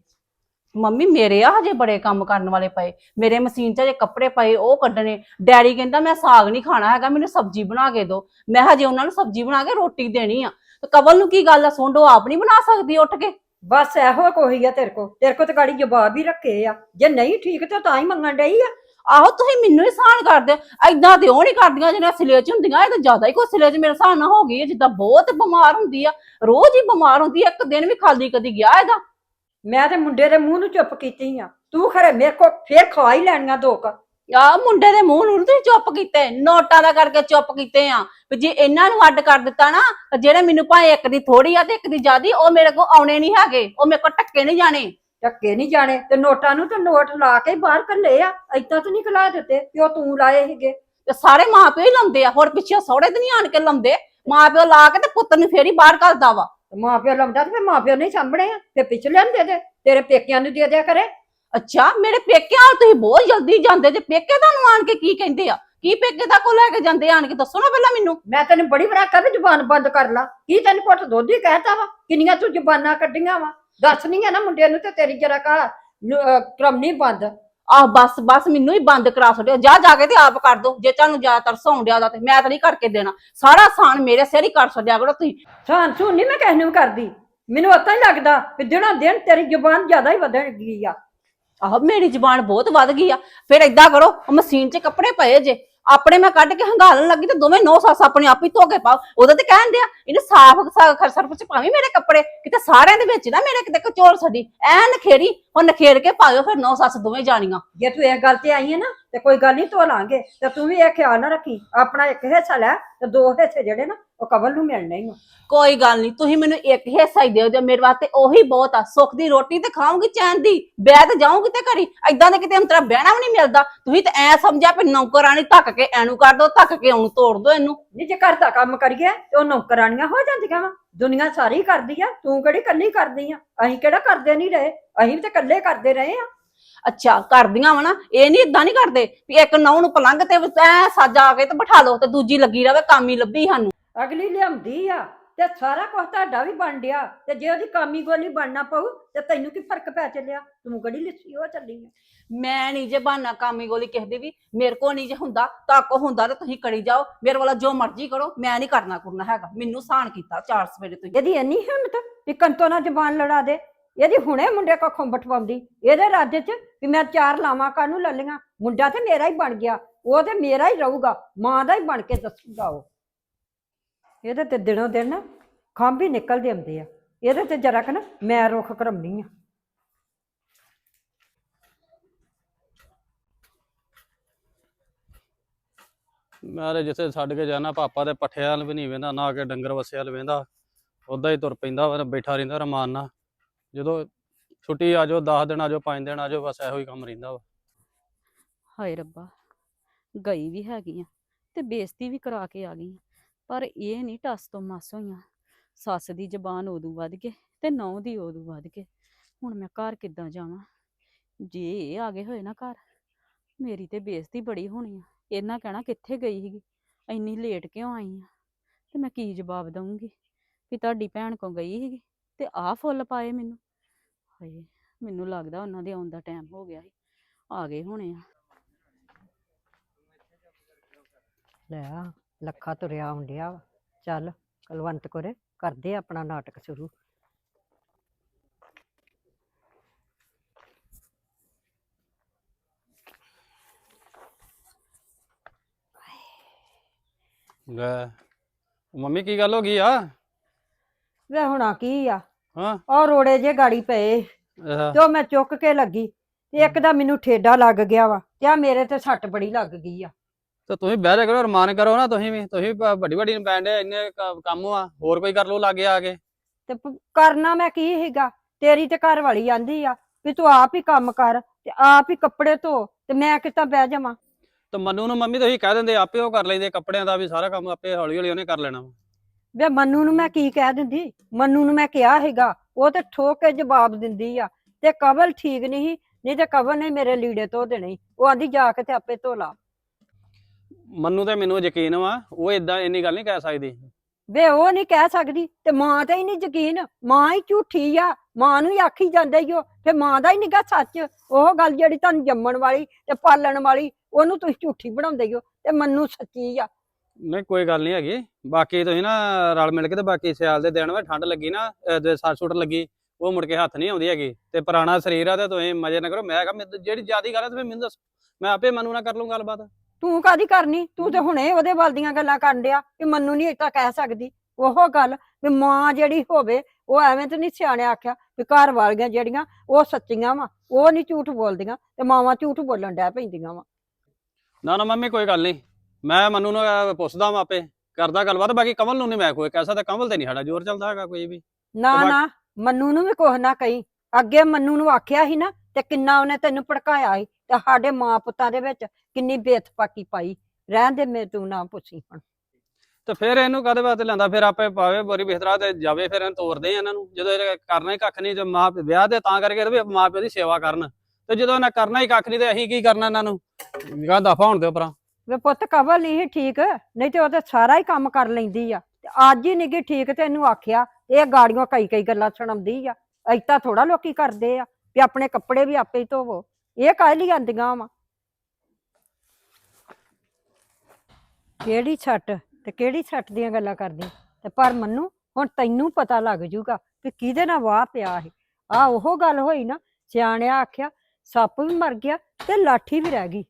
ਮੰਮੀ ਮੇਰੇ ਆ ਹਜੇ ਬੜੇ ਕੰਮ ਕਰਨ ਵਾਲੇ ਪਏ। ਮੇਰੇ ਮਸ਼ੀਨ 'ਚ ਜੇ ਕੱਪੜੇ ਪਏ ਉਹ ਕੱਢਣੇ। ਡੈਡੀ ਕਹਿੰਦਾ ਮੈਂ ਸਾਗ ਨਹੀਂ ਖਾਣਾ ਹੈਗਾ ਮੈਨੂੰ ਸਬਜ਼ੀ ਬਣਾ ਕੇ ਦਿਓ ਮੈਂ ਹਜੇ ਉਹਨਾਂ ਨੂੰ ਸਬਜ਼ੀ ਬਣਾ ਕੇ ਰੋਟੀ ਦੇਣੀ ਆ। ਤੇ ਕਵਲ ਨੂੰ ਕੀ ਗੱਲ ਆ? ਸੁੰਡੋ ਆਪ ਨਹੀਂ ਬਣਾ ਸਕਦੀ ਉੱਠ ਕੇ? ਬਸ ਇਹੋ ਕੋਈ ਆ ਤੇਰੇ ਕੋ ਤੇਰੇ ਕੋ ਤੇ ਗਾੜੀ ਜਵਾਬ ਹੀ ਰੱਖੇ ਆ। ਜੇ ਨਹੀਂ ਠੀਕ ਤੇ ਤਾਂ ਹੀ ਮੰਗਣ ਡਈ ਆ। ਆਹੋ ਤੁਸੀਂ ਮੈਨੂੰ ਹੀ ਸਾਨ ਕਰਦੇ। ਏਦਾਂ ਤੇ ਉਹ ਨਹੀਂ ਕਰਦੀਆਂ ਜਿਹੜੀਆਂ ਸਿਲੇ 'ਚ ਹੁੰਦੀਆਂ। ਇਹ ਤਾਂ ਜ਼ਿਆਦਾ ਹੀ ਕੋਈ ਸਿਲੇ 'ਚ ਮੇਰੇ ਸਾਨ ਨਾ ਹੋ ਗਈ ਹੈ ਜਿੱਦਾਂ ਬਹੁਤ ਬਿਮਾਰ ਹੁੰਦੀ ਆ। ਰੋਜ਼ ਹੀ ਬਿਮਾਰ ਹੁੰਦੀ ਆ। ਇੱਕ ਦਿਨ ਵੀ ਖਾਲੀ ਕਦੀ ਗਿਆ ਇਹਦਾ। ਮੈਂ ਤੇ ਮੁੰਡੇ ਦੇ ਮੂੰਹ ਨੂੰ ਚੁੱਪ ਕੀਤੀ ਆ। ਤੂੰ ਖਰੇ ਮੇਰੇ ਕੋ ਫੇਰ ਖਵਾ ਹੀ ਲੈਣੀਆਂ ਦੋ ਕ। ਆ ਮੁੰਡੇ ਦੇ ਮੂੰਹ ਨੂੰ ਤੁਸੀਂ ਚੁੱਪ ਕੀਤੇ ਨੋਟਾਂ ਦਾ ਕਰਕੇ ਚੁੱਪ ਕੀਤੇ ਆ। ਵੀ ਜੇ ਇਹਨਾਂ ਨੂੰ ਅੱਡ ਕਰ ਦਿੱਤਾ ਨਾ ਤਾਂ ਜਿਹੜੇ ਮੈਨੂੰ ਭਾਵੇਂ ਇੱਕ ਦੀ ਥੋੜੀ ਆ ਤੇ ਇੱਕ ਦੀ ਜ਼ਿਆਦੀ ਉਹ ਮੇਰੇ ਕੋ ਆਉਣੇ ਨਹੀਂ ਹੈਗੇ। ਉਹ ਮੇਰੇ ਕੋ ਟੱਕੇ ਨਹੀਂ ਜਾਣੇ। ਟੱਕੇ ਨਹੀਂ ਜਾਣੇ ਤੇ ਨੋਟਾਂ ਨੂੰ ਤੇ ਨੋਟ ਲਾ ਕੇ ਬਾਹਰ ਕੱਲੇ ਆ। ਏਦਾਂ ਤਾਂ ਨਹੀਂ ਖਲਾ ਦਿੱਤੇ ਕਿਉਂ ਤੂੰ ਲਾਏ ਸੀਗੇ। ਤੇ ਸਾਰੇ ਮਾਪਿਓ ਹੀ ਲਾਉਂਦੇ ਆ। ਹੋਰ ਪਿੱਛੇ ਸਹੁਰੇ ਤੇ ਨਹੀਂ ਆਣ ਕੇ ਲਾਉਂਦੇ। ਮਾਪਿਓ ਲਾ ਕੇ ਤੇ ਪੁੱਤ ਨੂੰ ਫੇਰ ਹੀ ਬਾਹਰ ਕੱਢਦਾ ਵਾ। ਮਾਂ ਪਿਓ ਲਾਉਂਦਾ ਤੇ ਫਿਰ ਮਾਂ ਪਿਓ ਨਹੀਂ ਸਾਂਭਣੇ ਆ ਤੇ ਪਿਛਲੇ ਦੇ ਦੇ ਤੇਰੇ ਪੇਕਿਆਂ ਨੂੰ ਦੇ ਦਿਆ ਕਰੇ। ਅੱਛਾ ਮੇਰੇ ਪੇਕਿਆਂ ਤੁਸੀਂ ਬਹੁਤ ਜਲਦੀ ਜਾਂਦੇ ਜੇ ਪੇਕੇ ਤੁਹਾਨੂੰ ਆਣ ਕੇ ਕੀ ਕਹਿੰਦੇ ਆ? ਕੀ ਪੇਕੇ ਦਾ ਕੋ ਲੈ ਕੇ ਜਾਂਦੇ ਆਣ ਕੇ ਦੱਸੋ ਨਾ ਪਹਿਲਾਂ ਮੈਨੂੰ। ਮੈਂ ਤੈਨੂੰ ਬੜੀ ਆਖਿਆ ਵੀ ਜ਼ੁਬਾਨ ਬੰਦ ਕਰ ਲਾ। ਕੀ ਤੈਨੂੰ ਪੁੱਤ ਦੁੱਧ ਹੀ ਕਹਿਤਾ ਵਾ? ਕਿੰਨੀਆਂ ਤੂੰ ਜ਼ੁਬਾਨਾਂ ਕੱਢੀਆਂ ਵਾ? ਦੱਸਣੀ ਆ ਨਾ ਮੁੰਡੇ ਨੂੰ ਤੇ ਤੇਰੀ ਜਰਾ ਕਾ ਕ੍ਰਮ ਨਹੀਂ ਬੰਦ। ਆਹ ਬਸ ਬਸ ਮੈਨੂੰ ਹੀ ਬੰਦ ਕਰਾ ਛੱਡਿਓ ਜਾ ਜਾ ਕੇ ਤੇ ਆਪ ਕਰ ਦੋ। ਜੇ ਤੁਹਾਨੂੰ ਜ਼ਿਆਦਾਤਰ ਸੌਣ ਡਿਆ ਦਾ ਤੇ ਮੈਂ ਤਾਂ ਨਹੀਂ ਕਰਕੇ ਦੇਣਾ। ਸਾਰਾ ਸਾਨ ਮੇਰੇ ਸਿਰ ਹੀ ਕਰ ਛੱਡਿਆ ਕਰੋ ਤੁਸੀਂ। ਸਾਨ ਸੂ ਨਹੀਂ ਮੈਂ ਕਿਸੇ ਨੂੰ ਕਰਦੀ। ਮੈਨੂੰ ਉਤਾਂ ਹੀ ਲੱਗਦਾ ਵੀ ਦਿਨੋਂ ਦਿਨ ਤੇਰੀ ਜ਼ੁਬਾਨ ਜ਼ਿਆਦਾ ਹੀ ਵਧਣ ਗਈ ਆ। ਆਹ ਮੇਰੀ ਜ਼ੁਬਾਨ ਬਹੁਤ ਵੱਧ ਗਈ ਆ। ਫਿਰ ਏਦਾਂ ਕਰੋ ਉਹ ਮਸ਼ੀਨ 'ਚ ਕੱਪੜੇ ਪਏ ਜੇ। ਆਪਣੇ ਮੈਂ ਕੱਢ ਕੇ ਹੰਗਾਲਣ ਲੱਗੀ ਤੇ ਦੋਵੇਂ ਨੌ ਸੱਸ ਆਪਣੇ ਆਪ ਹੀ ਧੋ ਕੇ ਪਾਓ। ਉਹਦੇ ਤੇ ਕਹਿੰਦੇ ਆ ਇਹਨੇ ਸਾਫ਼ ਸਰਫ 'ਚ ਪਾਵੀਂ ਮੇਰੇ ਕੱਪੜੇ? ਕਿਤੇ ਸਾਰਿਆਂ ਦੇ ਵਿੱਚ ਨਾ ਮੇਰੇ ਕਿਤੇ ਕਚੋਲ ਛੱਡੀ ਐ ਨਖੇੜੀ ਉਹ ਨਖੇੜ ਕੇ ਪਾਇਓ ਫਿਰ ਨੌ ਸੱਸ ਦੋਵੇਂ ਜਾਣੀਆਂ। ਜੇ ਤੂੰ ਇਹ ਗੱਲ ਤੇ ਆਈ ਹੈ ਨਾ, ਤੇ ਕੋਈ ਗੱਲ ਨਹੀਂ ਧੋ ਲਾਂਗੇ। ਤੇ ਤੂੰ ਵੀ ਇਹ ਖਿਆਲ ਨਾ ਰੱਖੀ। ਆਪਣਾ ਇੱਕ ਹਿੱਸਾ ਲੈ, ਤੇ ਦੋ ਹਿੱਸੇ ਜਿਹੜੇ ਨਾ ਉਹ ਕਬਲ ਨੂੰ ਮਿਲਣੇ ਹੀ ਆ। ਕੋਈ ਗੱਲ ਨਹੀਂ ਤੁਸੀਂ ਮੈਨੂੰ ਇੱਕ ਹਿੱਸਾ ਹੀ ਦਿਓ ਜੇ ਮੇਰੇ ਵਾਸਤੇ ਉਹੀ ਬਹੁਤ ਆ। ਸੁੱਖ ਦੀ ਰੋਟੀ ਤੇ ਖਾਵਾਂਗੀ ਚੈਨ ਦੀ ਬੈ ਤੇ ਜਾਊਂਗੀ ਤੇ ਘਰੀ। ਐਦਾਂ ਦੇ ਕਿਤੇ ਅੰਤਰਾ ਬਹਿਣਾ ਵੀ ਨਹੀਂ ਮਿਲਦਾ। ਤੁਸੀਂ ਤੇ ਐ ਸਮਝਿਆ ਵੀ ਨੌਕਰਾਨੀ ਧੱਕ ਕੇ ਐਨੂੰ ਕਰ ਦੋ ਧੱਕ ਕੇ ਉਹਨੂੰ ਤੋੜ ਦੋ ਇਹਨੂੰ। ਨਹੀਂ ਜੇ ਘਰ ਦਾ ਕੰਮ ਕਰੀਏ ਤੇ ਉਹ ਨੌਕਰਾਨੀਆਂ ਹੋ ਜਾਂਦੀਆਂ ਵਾ। ਦੁਨੀਆ ਸਾਰੀ ਕਰਦੀ ਆ ਤੂੰ ਕਿਹੜੀ ਕੱਲੀ ਕਰਦੀ ਆ? ਅਸੀਂ ਕਿਹੜਾ ਕਰਦੇ ਨਹੀਂ ਰਹੇ? ਅਸੀਂ ਵੀ ਤੇ ਇਕੱਲੇ ਕਰਦੇ ਰਹੇ ਆ। ਅੱਛਾ ਕਰਦੀਆਂ ਵਾ ਨਾ ਇਹ ਨਹੀਂ ਇਦਾਂ ਨਹੀਂ ਕਰਦੇ ਵੀ ਇੱਕ ਨੌ ਨੂੰ ਪਲੰਗ ਤੇ ਐ ਸਾਜਾ ਕੇ ਤੇ ਬਿਠਾ ਲਓ ਤੇ ਦੂਜੀ ਲੱਗੀ ਰਵੇ ਕੰਮ ਹੀ ਲੱਭੀ ਸਾਨੂੰ। ਅਗਲੀ ਲਿਆਉਂਦੀ ਆ ਤੇ ਸਾਰਾ ਕੁਝ ਤੁਹਾਡਾ ਵੀ ਬਣ ਡਿਆ ਤੇ ਜੇ ਉਹਦੀ ਕਾਮੀ ਗੋਲੀ ਬਣਨਾ ਪਊ ਤੇ ਤੈਨੂੰ ਕੀ ਫ਼ਰਕ ਪੈ ਚੱਲਿਆ? ਤੂੰ ਕਿਹੜੀ ਲਿੱਸੀ ਹੋ ਚੱਲੀ ਆ। ਮੈਂ ਨਹੀਂ ਜੇ ਬਹਾਨਾ ਕਾਮੀ ਗੋਲੀ ਕਿਸੇ ਦੀ ਵੀ ਮੇਰੇ ਕੋ ਨਹੀਂ ਜੇ ਹੁੰਦਾ ਤਾਂ ਕੋ ਹੁੰਦਾ ਤੇ ਤੁਸੀਂ ਕਰੀ ਜਾਓ। ਮੇਰੇ ਵਾਲਾ ਜੋ ਮਰਜ਼ੀ ਕਰੋ ਮੈਂ ਨਹੀਂ ਕਰਨਾ ਕਰਨਾ ਹੈਗਾ। ਮੈਨੂੰ ਸਾਨ ਕੀਤਾ ਚਾਰ ਸਵੇਰੇ ਤੁਸੀਂ। ਇਹਦੀ ਇੰਨੀ ਹਿੰਮਤ ਵੀ ਕੰਤੋਂ ਨਾਲ ਜ਼ਬਾਨ ਲੜਾ ਦੇ। ਇਹਦੀ ਹੁਣੇ ਮੁੰਡੇ ਕੱਖੋਂ ਬਟਵਾਉਂਦੀ ਇਹਦੇ ਰਾਜ 'ਚ ਵੀ ਮੈਂ ਚਾਰ ਲਾਵਾਂ ਕਾਹਨੂੰ ਲੈ ਲਈਆਂ? ਮੁੰਡਾ ਤੇ ਮੇਰਾ ਹੀ ਬਣ ਗਿਆ। ਉਹ ਤੇ ਮੇਰਾ ਹੀ ਰਹੂਗਾ। ਮਾਂ ਦਾ ਹੀ ਬਣ ਕੇ ਦੱਸੂਗਾ ਉਹ। ਇਹਦੇ ਤੇ ਦਿਨੋਂ ਦਿਨ ਨਾ ਖੰਭ ਹੀ ਨਿਕਲਦੇ ਆਉਂਦੇ ਆ। ਇਹਦੇ ਤੇ ਜਰਾ ਕ ਨਾ ਮੈਂ ਰੁੱਖ ਕਰਮਨੀ ਆ। ਮੈਂ ਤੇ ਜਿੱਥੇ ਛੱਡ ਕੇ ਜਾਣਾ ਪਾਪਾ ਦੇ ਪੱਠਿਆਂ ਵੱਲ ਵੀ ਨਹੀਂ ਵੇਂਦਾ ਨਾ ਕਿ ਡੰਗਰ ਵੱਸਿਆਂ ਵੱਲ ਵੇਂਦਾ। ਉਦਾਂ ਹੀ ਤੁਰ ਪੈਂਦਾ ਵਾ ਬੈਠਾ ਰਹਿੰਦਾ ਰਮਾਨ ਨਾਲ। ਜਦੋਂ ਛੁੱਟੀ ਆ ਜਾਓ 10 ਦਿਨ ਆ ਜਾਓ 5 ਦਿਨ ਆ ਜਾਓ ਬਸ ਇਹੋ ਹੀ ਕੰਮ ਰਹਿੰਦਾ ਵਾ। ਹਾਏ ਰੱਬਾ ਗਈ ਵੀ ਹੈਗੀ ਆ ਤੇ ਬੇਇੱਜ਼ਤੀ ਵੀ ਕਰਾ ਕੇ ਆ ਗਈ ਆ। ਪਰ ਇਹ ਨਹੀਂ ਟਸ ਤੋਂ ਮਸ ਹੋਈਆਂ। ਸੱਸ ਦੀ ਜ਼ਬਾਨ ਉਦੋਂ ਵੱਧ ਕੇ ਤੇ ਨੌ ਦੀ ਉਦੋਂ ਵੱਧ ਕੇ ਹੁਣ ਮੈਂ ਘਰ ਕਿੱਦਾਂ ਜਾਵਾਂ? ਜੇ ਇਹ ਆ ਗਏ ਹੋਏ ਨਾ ਘਰ ਮੇਰੀ ਤੇ ਬੇਇੱਜ਼ਤੀ ਬੜੀ ਹੋਣੀ ਆ। ਇਹਨਾਂ ਕਹਿਣਾ ਕਿੱਥੇ ਗਈ ਸੀਗੀ? ਇੰਨੀ ਲੇਟ ਕਿਉਂ ਆਈ ਆ? ਤੇ ਮੈਂ ਕੀ ਜਵਾਬ ਦਵਾਂਗੀ ਵੀ ਤੁਹਾਡੀ ਭੈਣ ਕੋ ਗਈ ਸੀਗੀ ਤੇ ਆਹ ਫੁੱਲ ਪਾਏ ਮੈਨੂੰ। ਹਾਏ ਮੈਨੂੰ ਲੱਗਦਾ ਉਹਨਾਂ ਦੇ ਆਉਣ ਦਾ ਟਾਈਮ ਹੋ ਗਿਆ ਸੀ। ਆ ਗਏ ਹੋਣੇ ਆ। ਲੈ ਆ, ਲੱਖਾ ਤੁਰਿਆ ਹੁੰਦਿਆ ਵਾ। ਚੱਲ ਕਲਵੰਤ ਕੋਰੇ ਕਰਦੇ ਆ ਆਪਣਾ ਨਾਟਕ ਸ਼ੁਰੂ। ਲੈ ਉਹ ਮੰਮੀ ਕੀ ਗੱਲ ਹੋ ਗਈ ਆ? ਵੇ ਹੁਣਾ ਕੀ ਆ? ਹਾਂ। ਉਹ ਰੋੜੇ ਜੇ ਗਾੜੀ ਪਏ। ਆਹ, ਤੇ ਉਹ ਮੈਂ ਚੁੱਕ ਕੇ ਲੱਗੀ ਤੇ ਇੱਕ ਦਾ ਮੈਨੂੰ ਠੇਡਾ ਲੱਗ ਗਿਆ ਵਾ। ਤੇ ਆ ਮੇਰੇ ਤੇ ਸੱਟ ਬੜੀ ਲੱਗ ਗਈ ਆ। ਤੇ ਤੁਸੀਂ ਬਹਿ ਜਾ ਕਰੋ ਰਮਾਨ ਕਰੋ ਨਾ ਤੁਸੀਂ ਵੀ ਤੁਸੀਂ ਵੀ ਵੱਡੀ ਵੱਡੀ ਪੈਂਦੇ ਇੰਨੇ ਕ- ਕੰਮ ਆ ਹੋਰ ਕੋਈ ਕਰ ਲੋ ਲਾਗੇ ਆ ਕੇ। ਤੇ ਪ- ਕਰਨਾ ਮੈਂ ਕੀ ਹੈਗਾ ਤੇਰੀ ਤੇ ਘਰ ਵਾਲੀ ਆਂਦੀ ਆ ਵੀ ਤੂੰ ਆਪ ਹੀ ਕੰਮ ਕਰ ਤੇ ਆਪ ਹੀ ਕੱਪੜੇ ਧੋ ਤੇ ਮੈਂ ਕਿੱਦਾਂ ਬਹਿ ਜਾਵਾਂ? ਤੇ ਮੰਨੂ ਨੂੰ ਮੰਮੀ ਤੁਸੀਂ ਕਹਿ ਦਿੰਦੇ ਆਪੇ ਉਹ ਕਰ ਲੈਂਦੇ ਕੱਪੜਿਆਂ ਦਾ ਵੀ ਸਾਰਾ ਕੰਮ ਆਪੇ ਹੌਲੀ ਹੌਲੀ ਉਹਨੇ ਕਰ ਲੈਣਾ ਵਾ। ਵੇ ਮੰਨੂ ਨੂੰ ਮੈਂ ਕੀ ਕਹਿ ਦਿੰਦੀ? ਮੰਨੂ ਨੂੰ ਮੈਂ ਕਿਹਾ ਹੈਗਾ ਉਹ ਤੇ ਠੋਕ ਕੇ ਜਵਾਬ ਦਿੰਦੀ ਆ ਤੇ ਕਵਲ ਠੀਕ ਨਹੀਂ ਨਹੀਂ ਤੇ ਕਵਲ ਨੇ ਮੇਰੇ ਲੀੜੇ ਧੋ ਦੇਣੇ ਸੀ। ਉਹ ਆਂਦੀ ਜਾ ਕੇ ਤੇ ਆਪੇ ਧੋ ਲਾ। ਮੰਨੂ ਤੇ ਮੈਨੂੰ ਯਕੀਨ ਵਾ ਉਹ ਇਦਾਂ ਇੰਨੀ ਗੱਲ ਨਹੀਂ ਕਹਿ ਸਕਦੀ। ਵੇ ਉਹ ਨਹੀਂ ਕਹਿ ਸਕਦੀ ਤੇ ਮਾਂ ਤੇ ਹੀ ਨਹੀਂ ਯਕੀਨ ਮਾਂ ਹੀ ਝੂਠੀ ਆ ਮਾਂ ਨੂੰ ਹੀ ਆਖੀ ਜਾਂਦਾ ਈ ਉਹ ਤੇ ਮਾਂ ਦਾ ਹੀ ਨਿਗਾ ਸੱਚ ਉਹ ਗੱਲ ਜਿਹੜੀ ਤੁਹਾਨੂੰ ਜੰਮਣ ਵਾਲੀ ਤੇ ਪਾਲਣ ਵਾਲੀ ਉਹਨੂੰ ਤੁਸੀਂ ਝੂਠੀ ਬਣਾਉਂਦੇ ਹੋ ਤੇ ਮੰਨੂ ਸੱਚੀ ਆ। ਨਹੀਂ ਕੋਈ ਗੱਲ ਨਹੀਂ ਹੈਗੀ ਬਾਕੀ ਤੁਸੀਂ ਨਾ ਰਲ ਮਿਲ ਕੇ ਤੇ ਬਾਕੀ ਸਿਆਲ ਦੇ ਦਿਨ ਵਾ ਠੰਡ ਲੱਗੀ ਨਾ ਜੇ ਸੱਟ ਲੱਗੀ ਉਹ ਮੁੜ ਕੇ ਹੱਥ ਨਹੀਂ ਆਉਂਦੀ ਹੈਗੀ ਤੇ ਪੁਰਾਣਾ ਸਰੀਰ ਆ ਤੇ ਤੁਸੀਂ ਮਜ਼ੇ ਨਾ ਕਰੋ ਮੈਂ ਕਹਾਂ ਜਿਹੜੀ ਜਿਆਦੀ ਗੱਲ ਆ ਤੁਸੀਂ ਮੈਨੂੰ ਦੱਸੋ ਮੈਂ ਆਪੇ ਮੰਨੂ ਨਾਲ ਕਰ ਲੂੰ ਗੱਲਬਾਤ। ਤੂੰ ਕਾਦੀ ਕਰਨੀ? ਤੂੰ ਤੇ ਹੁਣੇ ਉਹਦੇ ਵੱਲ ਦੀਆਂ ਗੱਲਾਂ ਕਰਨ ਡਿਆ ਕਿ ਮੰਨੂ ਨਹੀਂ ਏਦਾਂ ਕਹਿ ਸਕਦੀ। ਉਹ ਗੱਲ ਵੀ ਮਾਂ ਜਿਹੜੀ ਹੋਵੇ ਉਹ ਐਵੇਂ ਤੇ ਨਹੀਂ ਸਿਆਣੇ ਆਖਿਆ ਵੀ ਘਰ ਵਾਲੀਆਂ ਜਿਹੜੀਆਂ ਉਹ ਸੱਚੀਆਂ ਵਾ ਉਹ ਨਹੀਂ ਝੂਠ ਬੋਲਦੀਆਂ ਤੇ ਮਾਵਾਂ ਝੂਠ ਬੋਲਣ ਡੈ ਪੈਂਦੀਆਂ ਵਾ। ਨਾ ਨਾ ਮੰਮੀ ਕੋਈ ਗੱਲ ਨਹੀਂ ਮੈਂ ਮੰਨੂ ਨੂੰ ਅਹ, ਪੁੱਛਦਾ ਵਾਂ ਆਪੇ। ਕਰਦਾ ਗੱਲਬਾਤ ਬਾਕੀ ਕਮਲ ਨੂੰ ਨਹੀਂ ਮੈਂ ਕੋਈ ਕਹਿ ਸਕਦਾ ਕਮਲ ਤੇ ਨਹੀਂ ਸਾਡਾ ਜ਼ੋਰ ਚੱਲਦਾ ਹੈਗਾ ਕੋਈ ਵੀ। ਨਾ ਤੇ ਬਾ- ਨਾ ਮੰਨੂ ਨੂੰ ਵੀ ਕੁਛ ਨਾ ਕਹੀ। ਅੱਗੇ ਮੰਨੂ ਨੂੰ ਆਖਿਆ ਸੀ ਨਾ ਤੇ ਕਿੰਨਾ ਉਹਨੇ ਤੈਨੂੰ ਭੜਕਾਇਆ ਸੀ। ਤੇ ਸਾਡੇ ਮਾਂ ਪੁੱਤਾਂ ਦੇ ਵਿੱਚ ਕਿੰਨੀ ਬੇਤਫਾਕੀ ਪਾਈ। ਰਹਿਣ ਦੇ ਮੇ ਤੂੰ ਨਾ ਪੁੱਛੀ ਹੁਣ। ਤੇ ਫਿਰ ਇਹਨੂੰ ਕਾਹਦੇ ਵਾਸਤੇ ਲੈਂਦਾ ਫਿਰ ਆਪੇ ਪਾਵੇ ਬੋਰੀ ਬਿਸਤਰਾ ਤੇ ਜਾਵੇ ਫਿਰ ਇਹਨੂੰ ਤੋਰਦੇ ਆ ਇਹਨਾਂ ਨੂੰ। ਜਦੋਂ ਇਹ ਕਰਨਾ ਹੀ ਕੱਖ ਨਹੀਂ ਜੇ ਮਾਂ ਵਿਆਹ ਦੇ ਤਾਂ ਕਰਕੇ ਵੀ ਮਾਂ ਪਿਓ ਦੀ ਸੇਵਾ ਕਰਨ। ਤੇ ਜਦੋਂ ਇਹਨਾਂ ਕਰਨਾ ਹੀ ਕੱਖ ਨਹੀਂ ਤੇ ਅਸੀਂ ਕੀ ਕਰਨਾ ਇਹਨਾਂ ਨੂੰ? ਗਾ ਦਫਾ ਹੋਣ ਦੇ ਉਪਰਾਂ ਵੇ ਪੁੱਤ ਕਵਲ ਸੀ ਠੀਕ ਨਹੀਂ ਤੇ ਉਹ ਤੇ ਸਾਰਾ ਹੀ ਕੰਮ ਕਰ ਲੈਂਦੀ ਆ। ਤੇ ਅੱਜ ਹੀ ਨਿੱਗੀ ਠੀਕ ਤੇ ਇਹਨੂੰ ਆਖਿਆ ਇਹ ਗਾੜੀਆਂ ਕਈ ਕਈ ਗੱਲਾਂ ਸੁਣਾਉਂਦੀ ਆ। ਐਤਾ ਥੋੜਾ ਲੋਕੀ ਕਰਦੇ ਆ ਵੀ ਆਪਣੇ ਕੱਪੜੇ ਵੀ ਆਪੇ ਹੀ ਧੋਵੋ। ਇਹ ਕਾਹ ਲਈ ਆਂਦੀਆਂ ਵਾ। ਕਿਹੜੀ ਛੱਟ ਤੇ ਕਿਹੜੀ ਛੱਟ ਦੀਆਂ ਗੱਲਾਂ ਕਰਦੀ? ਤੇ ਪਰ ਮੰਨੂ, ਹੁਣ ਤੈਨੂੰ ਪਤਾ ਲੱਗ ਜੂਗਾ ਕਿ ਕਿਹਦੇ ਨਾਲ ਵਾਹ ਪਿਆ ਹੈ ਆ ਉਹ ਗੱਲ ਹੋਈ ਨਾ, ਸਿਆਣਿਆ ਆਖਿਆ, ਸੱਪ ਵੀ ਮਰ ਗਿਆ ਤੇ ਲਾਠੀ ਵੀ ਰਹਿ ਗਈ।